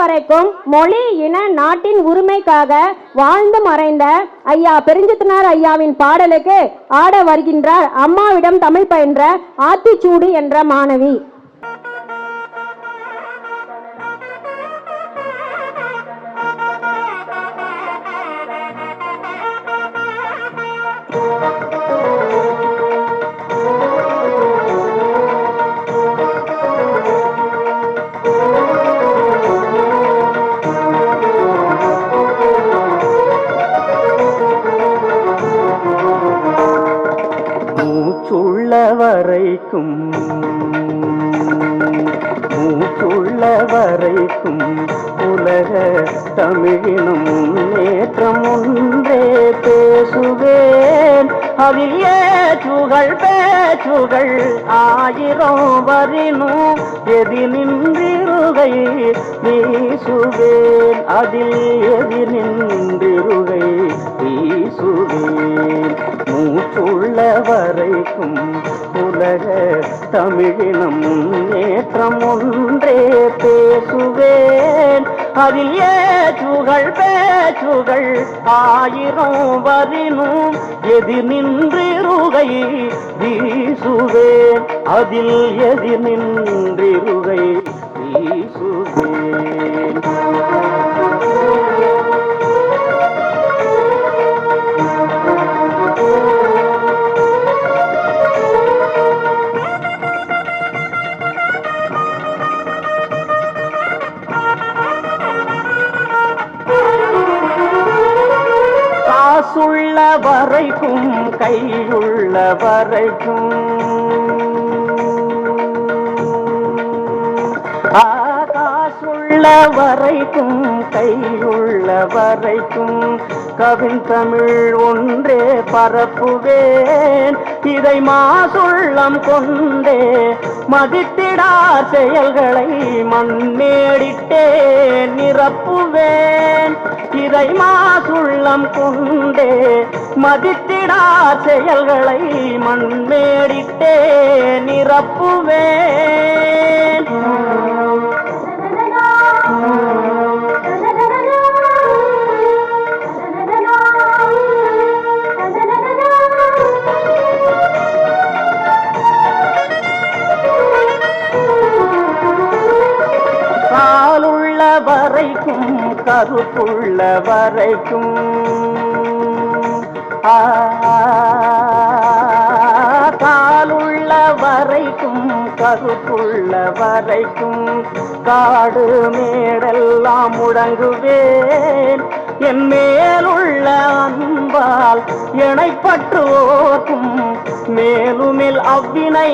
வரைக்கும் மொழி இன நாட்டின் உரிமைக்காக வாழ்ந்து மறைந்த ஐயா பெருஞ்சித்தனார் ஐயாவின் பாடலுக்கு ஆட வருகின்றார் அம்மாவிடம் தமிழ் பயின்ற ஆத்திச்சூடி என்ற மாணவி. வரைக்கும். மூச்சுள்ள வரைக்கும் உலக தமிழினும் முன்னேற்றம் ஒன்றே பேசுவேன். அதில் ஏற்றுகள் பேச்சுகள் ஆயிரம் வரினும் எதி நின்றிருகை வீசுவேன். அதில் எதி நின்றிருகை வீசுவேன். மூச்சுள்ள வரைக்கும் உலக தமிழினம் முன்னேற்றம் ஒன்றே பேசுவேன். அதில் ஏற்றுகள் பேச்சுகள் ஆயிரம் வரினும் எதி நின்றிருகை வீசுவேன். அதில் எதி நின்றிருகை வீசுவேன். காசுள்ள வரைக்கும் கையுள்ள வரைக்கும். காசுள்ள வரைக்கும் கையுள்ள வரைக்கும். கவின் தமிழ் ஒன்றே பரப்புவேன். இதை மாசுள்ளம் கொண்டே மதித்திடா செயல்களை மண்ணேடிட்டே நிரப்புவேன். இதை மாசுள்ளம் கொண்டே மதித்திடா செயல்களை மண்மேடிட்டே நிரப்புவேன். கருப்புள்ள வரைக்கும் காலுள்ள வரைக்கும் கருப்புள்ள வரைக்கும் காடு மேடெல்லாம் முடங்குவேன். என் மேலுள்ள அன்பால் இணைப்பற்றுவோக்கும் மேலுமில் அவ்வினை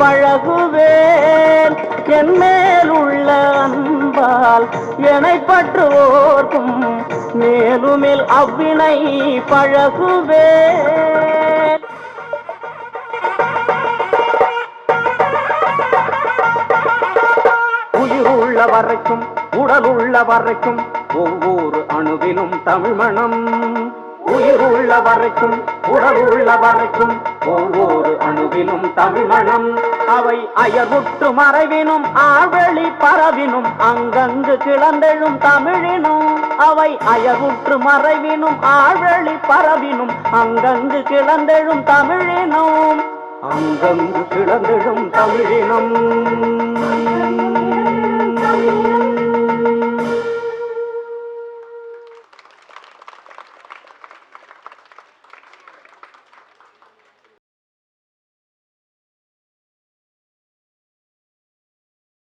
பழகுவேன். என் மேலுள்ள அன்பால் என்றால் என்னை பற்றுவோர்க்கும் மேலுமேல் அவ்வினை பழகுவே. உயிர் உள்ள வரைக்கும் உடல் உள்ள வரைக்கும் ஒவ்வொரு அணுவிலும் தமிழ் மணம். உயிர் உள்ள வரைக்கும் உடல் உள்ள வரைக்கும் ஒவ்வொரு அணுவிலும் தமிழ்மணம் அவை அயர்வுற்று மறைவினும் ஆவெளி பரவினும் அங்கங்கு கிளந்தெழும் தமிழினும் அவை அயர்வுற்று மறைவினும் ஆவெளி பரவினும் அங்கங்கு கிளந்தெழும் தமிழினும். அங்கங்கு கிளந்தெழும் தமிழினும்.